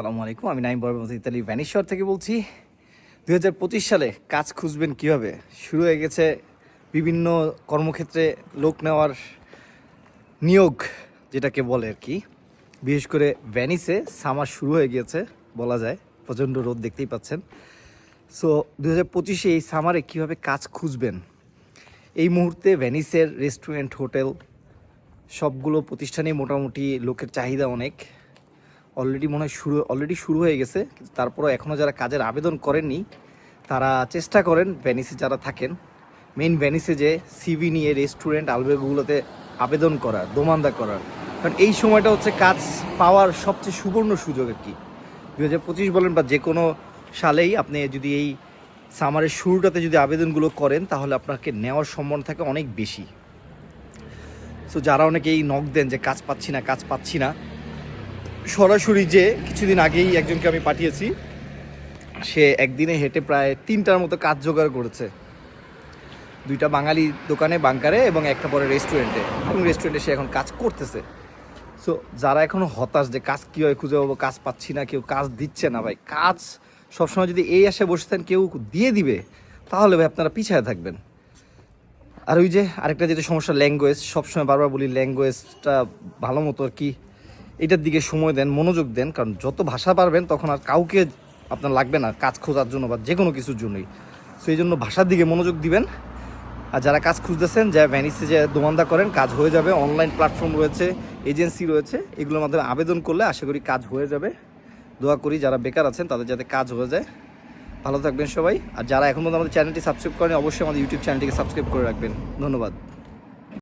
আসসালামু আলাইকুম, আমি নাইম বরবত ইতালি ভ্যানিশ্বর থেকে বলছি। দু হাজার পঁচিশ সালে কাজ খুঁজবেন কীভাবে? শুরু হয়ে গেছে বিভিন্ন কর্মক্ষেত্রে লোক নেওয়ার নিয়োগ, যেটাকে বলে আর কি। বিশেষ করে ভ্যানিসে সামার শুরু হয়ে গিয়েছে, বলা যায়। প্রচণ্ড রোদ দেখতেই পাচ্ছেন। সো দু হাজার পঁচিশে এই সামারে কীভাবে কাজ খুঁজবেন? এই মুহূর্তে ভ্যানিসের রেস্টুরেন্ট, হোটেল, সবগুলো প্রতিষ্ঠানেই মোটামুটি লোকের চাহিদা অনেক। অলরেডি মনে হয় শুরু অলরেডি শুরু হয়ে গেছে। তারপরও এখনও যারা কাজের আবেদন করেননি, তারা চেষ্টা করেন ভ্যানিসে যারা থাকেন। মেইন ভ্যানিসে যে সিভি নিয়ে রেস্টুরেন্ট আলবেগুলোতে আবেদন করার, দোমান্দা করার। কারণ এই সময়টা হচ্ছে কাজ পাওয়ার সবচেয়ে সুবর্ণ সুযোগ আর কি। দু হাজার পঁচিশ বলেন বা যে কোনো সালেই আপনি যদি এই সামারের শুরুটাতে যদি আবেদনগুলো করেন, তাহলে আপনাকে নেওয়ার সম্ভাবনা থাকে অনেক বেশি। সো যারা অনেকেই নখ দেন যে কাজ পাচ্ছি না, কাজ পাচ্ছি না সরাসরি যে কিছুদিন আগেই একজনকে আমি পাঠিয়েছি, সে একদিনে হেঁটে প্রায় তিনটার মতো কাজ জোগাড় করেছে। দুইটা বাঙালি দোকানে, বাংকারে এবং একটা পরে রেস্টুরেন্টে। এবং রেস্টুরেন্টে সে এখন কাজ করতেছে। সো যারা এখনও হতাশ যে কাজ কীভাবে খুঁজে পাবো, কাজ পাচ্ছি না, কেউ কাজ দিচ্ছে না ভাই। কাজ সবসময় যদি এই আসে বসে থাকেন, কেউ দিয়ে দিবে, তাহলে ভাই আপনারা পিছিয়ে থাকবেন। আর ওই যে আরেকটা যেটা সমস্যা, ল্যাঙ্গুয়েজ, সবসময় বারবার বলি, ল্যাঙ্গুয়েজটা ভালো মতো আর কি এটার দিকে সময় দেন, মনোযোগ দেন, কারণ যত ভাষা পারবেন তখন আর কাউকে আপনার লাগবে না কাজ খোঁজার জন্য বা যে কোনো কিছুর জন্যই। সো এই জন্য ভাষার দিকে মনোযোগ দিবেন। আর যারা কাজ খুঁজতেছেন যা ভ্যানিসে যে দোমান্দা করেন, কাজ হয়ে যাবে অনলাইন প্ল্যাটফর্ম রয়েছে এজেন্সি রয়েছে, এগুলোর মাধ্যমে আবেদন করলে আশা করি কাজ হয়ে যাবে। দোয়া করি যারা বেকার আছেন, তাদের যাতে কাজ হয়ে যায়। ভালো থাকবেন সবাই। আর যারা এখন পর্যন্ত আমাদের চ্যানেলটি সাবস্ক্রাইব করেন অবশ্যই আমাদের ইউটিউব চ্যানেলটিকে সাবস্ক্রাইব করে রাখবেন। ধন্যবাদ।